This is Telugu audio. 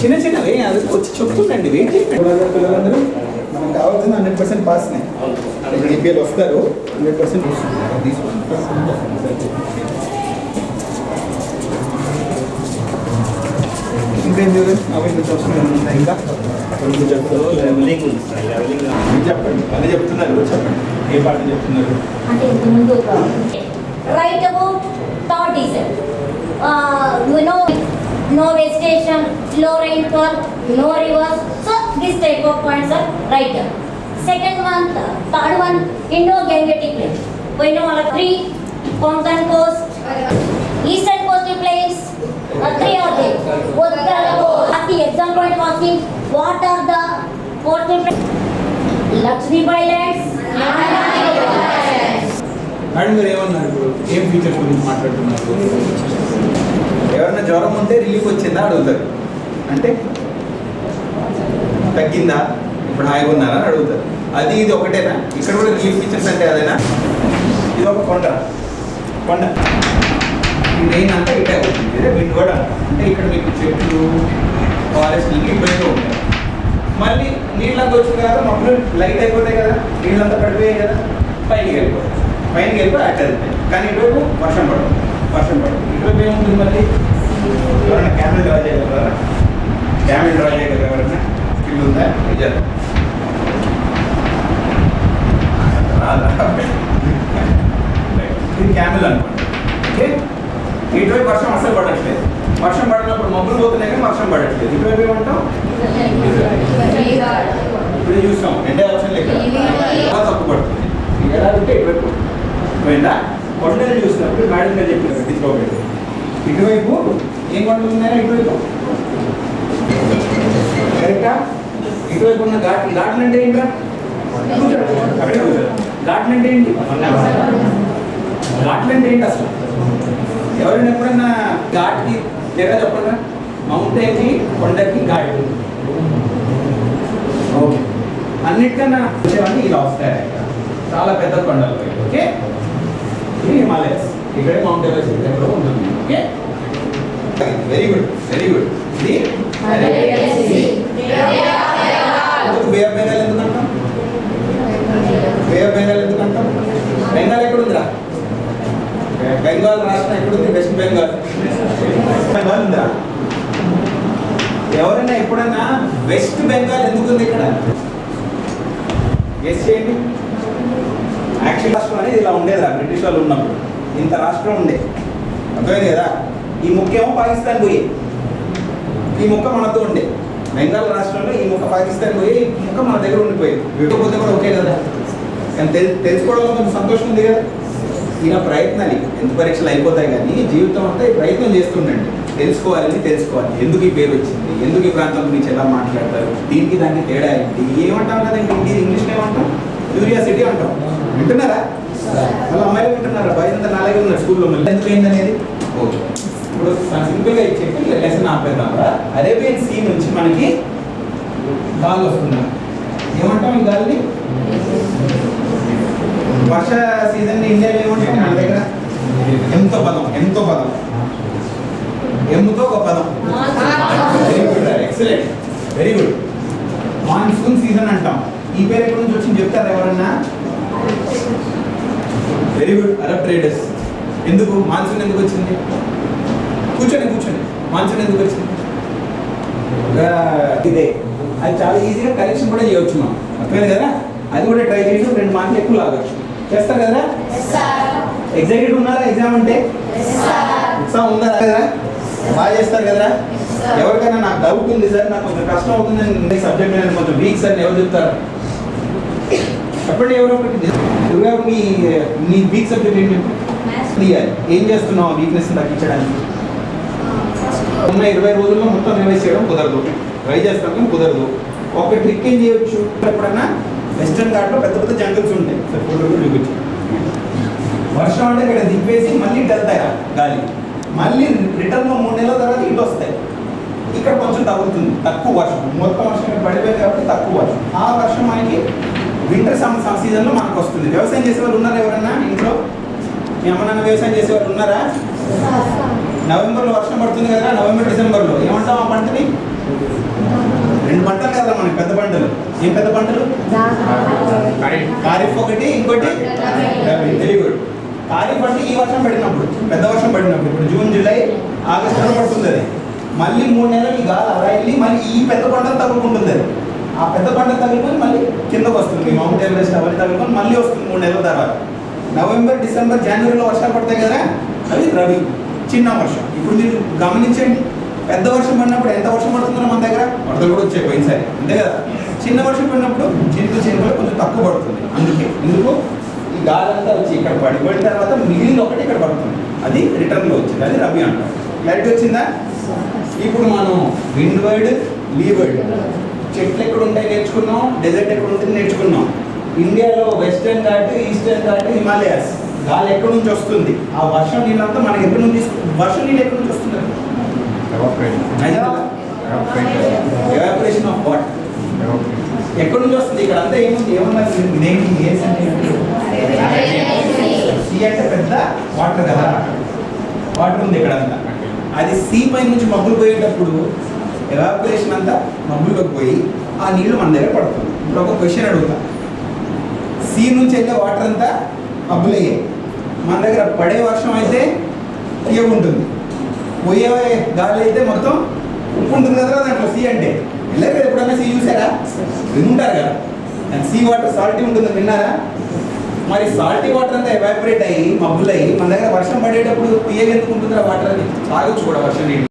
చిన్న చిన్నవి అది వచ్చి చెప్తుండండి వెయిట్ చేయండి. పిల్లలందరూ మనకు కావాల్సిన హండ్రెడ్ పర్సెంట్ పాస్నే ఇప్పుడు ఈపీఎల్ వస్తారు హండ్రెడ్ పర్సెంట్ అవి కొంచెం ఇంకా? చెప్తారు సార్ లెవెలింగ్ మీరు చెప్పండి. అదే చెప్తున్నారు చెప్పండి. ఏ పాట చెప్తున్నారు? write about Taoism. Uh, you know, no vegetation, low rainfall, no rivers. So this type of points are right there. Second month third one, Indo-Gangetic plain. We know all three, Konkan coast, eastern coastal plains, uh, three are there. Utkara coast. At the exam point asking, what are the coastal lakshmi Lakshmi yeah. Madam మీరు ఏమన్నారు ఇప్పుడు? ఏం ఫీచర్స్ గురించి మాట్లాడుతున్నారు? ఎవరైనా జ్వరం ఉంటే రిలీఫ్ వచ్చిందా అడుగుతారు. అంటే తగ్గిందా? ఇప్పుడు హాయిగా ఉన్నారా అని అడుగుతారు. అది ఇది ఒకటేనా? ఇక్కడ కూడా రిలీఫ్ ఫీచర్స్ అంటే అదేనా? ఇది ఒక కొండ. కొండ. మెయిన్ అంతా ఇటే అవుతుంది ఇదే విండ్ కూడా అంటే ఇక్కడ మీకు చెట్లు ఫారెస్ట్ ఇటువైపు ఉంటాయి. మళ్ళీ నీళ్ళంతా వచ్చిన తర్వాత మొక్కలు లైట్ అయిపోతాయి కదా. నీళ్ళంతా పడిపోయాయి కదా. పైకి వెళ్ళిపోతాయి. పైకి వెళ్ళిపోయి అట్ట వెళ్తాయి. కానీ ఇటువైపు వర్షం పడదు. వర్షం పడదు. ఇటువైపు ఏముంటుంది మళ్ళీ? ఎవరైనా క్యామెల్ డ్రా చేయగలరా? క్యామెల్ డ్రా చేయగలరా ఎవరైనా? స్కిల్ ఉందా? నిజాలు ఇది క్యామెల్ అనుకోండి. ఓకే? ఇటువైపు వర్షం అసలు పడట్లేదు. వర్షం పడినప్పుడు మబ్బులు పోతున్నాయి కానీ వర్షం పడట్లేదు. ఇటువైపు ఏమంటాం ఇప్పుడు చూస్తాం. ఎండే వర్షం లెక్క తప్పు పడుతుంది ఎలా ఉంటే ఇటువైపు. పోయిందా? కొండలు చూసినప్పుడు మేడం గారు చెప్పారు తీసుకోబెట్టి ఇటువైపు ఏం కొండలు ఉన్నాయా ఇటువైపు. కరెక్టా ఇటువైపు ఉన్న ఘాట్ ఘాట్లు అంటే ఏంటా అక్కడే ఘాట్లు అంటే ఏంటి? ఘాట్లు అంటే ఏంటి అసలు? ఎవరైనా ఎప్పుడన్నా ఘాట్కి లేదా చెప్పండి. మౌంటైన్కి కొండకి ఘాట్. ఓకే అన్నిటికన్నా వచ్చేవన్నీ ఇలా వస్తాయి చాలా పెద్ద కొండలు. ఓకే ఇది హిమాలయస్ ఇక్కడే మౌంట్ ఎవరెస్ట్ ఇక్కడ ఉంటుంది okay very good very good ఇది బే ఆఫ్ బెంగాల్ ఎందుకు అంటాం బే ఆఫ్ బెంగాల్ ఎందుకు అంటాం బెంగాల్ ఎక్కడ ఉందిరా బెంగాల్ రాష్ట్రం ఎక్కడుంది? వెస్ట్ బెంగాల్ బెంగాల్ ఉందా ఎవరైనా ఎప్పుడైనా వెస్ట్ బెంగాల్ ఎందుకు ఉంది ఇక్కడ? గెస్ చేయండి. యాక్చువల్ రాష్ట్రం అనేది ఇలా ఉండేదిరా బ్రిటిష్ వాళ్ళు ఉన్నప్పుడు. ఇంత రాష్ట్రం ఉండే. అర్థమైంది కదా? ఈ ముఖ్యేమో పాకిస్తాన్ పోయే. ఈ ముక్క మనతో ఉండే. బెంగాల్ రాష్ట్రంలో ఈ ముక్క పాకిస్తాన్ పోయి ఈ ముక్క మన దగ్గర ఉండిపోయేది విడిపోతే కూడా ఓకే కదా? కానీ తెలు తెలుసుకోవడంలో కొంచెం సంతోషం ఉంది కదా? ఈయన ప్రయత్నాలు ఎంత పరీక్షలు అయిపోతాయి కానీ జీవితం అంతా ఈ ప్రయత్నం చేస్తుండండి. తెలుసుకోవాలని తెలుసుకోవాలి. ఎందుకు ఈ పేరు వచ్చింది? ఎందుకు ఈ ప్రాంతం గురించి ఎలా మాట్లాడతారు? దీనికి దానికి తేడా ఏంటి? ఏమంటాం కదండి? ఇంగ్లీష్ ఇంగ్లీష్లో ఏమంటాం క్యూరియాసిటీ అంటాం. వింటున్నారా? వాళ్ళ అమ్మాయిలు వింటున్నారా? బయట అంతా నాలుగే ఉన్నారు స్కూల్లో మళ్ళీ. ఎందుకు ఏంటనేది ఓకే. ఇప్పుడు సింపుల్గా ఇచ్చేసి లెసన్ ఆపేద్దాం అరేబియన్ సీ నుంచి మనకి గాలి వస్తుంది. ఏమంటాం ఈ గాలిని? వర్ష సీజన్ ఇండియాలో ఏమంటాం మన దగ్గర? ఎంతో పదం ఎంతో పదం. ఎమ్ముతో ఒక పదం. Very good excellent very good monsoon season అంటాం. ఈ పేరు ఎక్కడి నుంచి వచ్చింది చెప్తారా ఎవరన్నా? వెరీ గుడ్ అరబ్ ట్రేడర్స్ ఎందుకు? మాన్సూన్ ఎందుకు వచ్చింది? కూర్చోండి కూర్చోండి. మాన్సూన్ ఎందుకు వచ్చింది? ఇదే. అది చాలా ఈజీగా కలెక్షన్ కూడా చేయొచ్చు మనం. అర్థమైంది కదా? అది కూడా ట్రై చేసి రెండు మార్కులు ఎక్కువ లాగొచ్చు. చేస్తారు కదా? ఎగ్జైటెడ్ ఉన్నారా? ఎగ్జామ్ అంటే? ఉత్సాహం ఉందా? కదా బాగా చేస్తారు కదా? ఎవరికైనా నాకు డౌట్ ఉంది సార్ నాకు కొంచెం కష్టం అవుతుంది సబ్జెక్ట్ కొంచెం వీక్ సార్ ఎవరు చెప్తారు? చెప్పండి ఎవరో ఒకటి దుర్గా మీ మీ వీక్ సబ్జెక్ట్ ఏంటి? తీయాలి. ఏం చేస్తున్నావు వీక్నెస్ తగ్గించడానికి? ఉన్న ఇరవై రోజుల్లో మొత్తం రివైజ్ చేయడం కుదరదు. ట్రై చేస్తాం కానీ కుదరదు. ఒక ట్రిక్ ఏం చేయొచ్చు? ఎప్పుడన్నా? వెస్టర్న్ ఘాట్లో పెద్ద పెద్ద జంగల్స్ ఉంటాయి. సార్ ఫోటో చూపించు. వర్షం అంటే ఇక్కడ దింపేసి మళ్ళీ వెళ్తాయి? గాలి. మళ్ళీ రిటర్న్లో మూడు నెలల తర్వాత ఇటు వస్తాయి. ఇక్కడ కొంచెం తగ్గుతుంది తక్కువ వర్షం. మొత్తం వర్షం పడిపోయింది కాబట్టి తక్కువ వర్షం. ఆ వర్షం మనకి వింటర్ సమ్మర్ సీజన్లో మనకు వస్తుంది. వ్యవసాయం చేసే వాళ్ళు ఉన్నారా ఎవరన్నా ఇంట్లో? మీ అమ్మ నాన్న వ్యవసాయం చేసే వాళ్ళు ఉన్నారా? నవంబర్లో వర్షం పడుతుంది కదా నవంబర్ డిసెంబర్లో. ఏమంటాం ఆ పంటని? రెండు పంటలు కదా మనకి పెద్ద పంటలు. ఏం పెద్ద పంటలు? ఖరీఫ్ ఒకటి ఇంకోటి? వెరీ గుడ్ ఖరీఫ్ అంటే ఈ వర్షం పడినప్పుడు పెద్ద వర్షం పడినప్పుడు. ఇప్పుడు జూన్ జూలై ఆగస్టులో పడుతుంది అది. మళ్ళీ మూడు నెలలు ఈ గాలి అలా వెళ్ళి మళ్ళీ ఈ పెద్ద పంటలు తగ్గుకుంటుంది అది. ఆ పెద్ద పంట తగులుకొని మళ్ళీ కిందకు వస్తుంది. మౌంట్ ఎవరెస్ట్ అవన్నీ తగులుకొని మళ్ళీ వస్తుంది మూడు నెలల తర్వాత. నవంబర్ డిసెంబర్ జనవరిలో వర్షాలు పడతాయి కదా? అవి రవి చిన్న వర్షం. ఇప్పుడు మీరు గమనించండి. పెద్ద వర్షం పడినప్పుడు ఎంత వర్షం పడుతుందో మన దగ్గర? వరదలు కూడా వచ్చాయి పోయినసారి. అంతే కదా? చిన్న వర్షం పడినప్పుడు చినుకు చినుకులు కొంచెం తక్కువ పడుతుంది. అందుకే ఎందుకు? ఈ గాలి అంతా వచ్చి ఇక్కడ పడిపోయిన తర్వాత మిగిలిన ఒకటి ఇక్కడ పడుతుంది. అది రిటర్న్లో వచ్చింది. అది రవి అంటారు క్లారిటీ వచ్చిందా? ఇప్పుడు మనం విండ్ వైడ్ లీవర్డ్ చెట్లు ఎక్కడ ఉంటాయి నేర్చుకున్నాం డెజర్ట్ ఎక్కడ ఉంటుంది నేర్చుకున్నాం. ఇండియాలో వెస్టర్న్ ఘాట్ ఈస్టర్న్ ఘాట్ హిమాలయాస్. గాలి ఎక్కడి నుంచి వస్తుంది? ఆ వర్షం నీళ్ళంతా మనకి ఎక్కడి నుంచి వర్షం నీళ్ళు ఎక్కడి నుంచి వస్తుంది ఎవాపరేషన్ ఆఫ్ వాటర్ ఎక్కడి నుంచి వస్తుంది? ఇక్కడ అంతా ఏముంది? ఏమన్నా దేనికి సీ అంటే పెద్ద వాటర్ కదా? వాటర్ ఉంది ఇక్కడ అంతా. అది సీ పై నుంచి మబ్బులు పోయేటప్పుడు ఎవాపరేషన్ అంతా మబ్బుల్లోకి పోయి ఆ నీళ్ళు మన దగ్గర పడుతుంది. ఇప్పుడు ఒక క్వశ్చన్ అడుగుతా. సీ నుంచి వెళ్ళే వాటర్ అంతా మబ్బులయ్యే మన దగ్గర పడే వర్షం అయితే తీయగా ఉంటుంది? పోయే గాలి అయితే మొత్తం ఉప్పు ఉంటుంది కదా దాంట్లో సీ అంటే. వెళ్ళారు కదా ఎప్పుడైనా సీ చూసారా? వినుంటారు కదా. దాని సీ వాటర్ సాల్టీ ఉంటుంది విన్నారా? మరి సాల్టీ వాటర్ అంతా ఎవాపరేట్ అయ్యి మబ్బులయ్యి మన దగ్గర వర్షం పడేటప్పుడు తీయగా ఎందుకు వాటర్ అది? తాగొచ్చు కూడా వర్షం నీళ్ళు.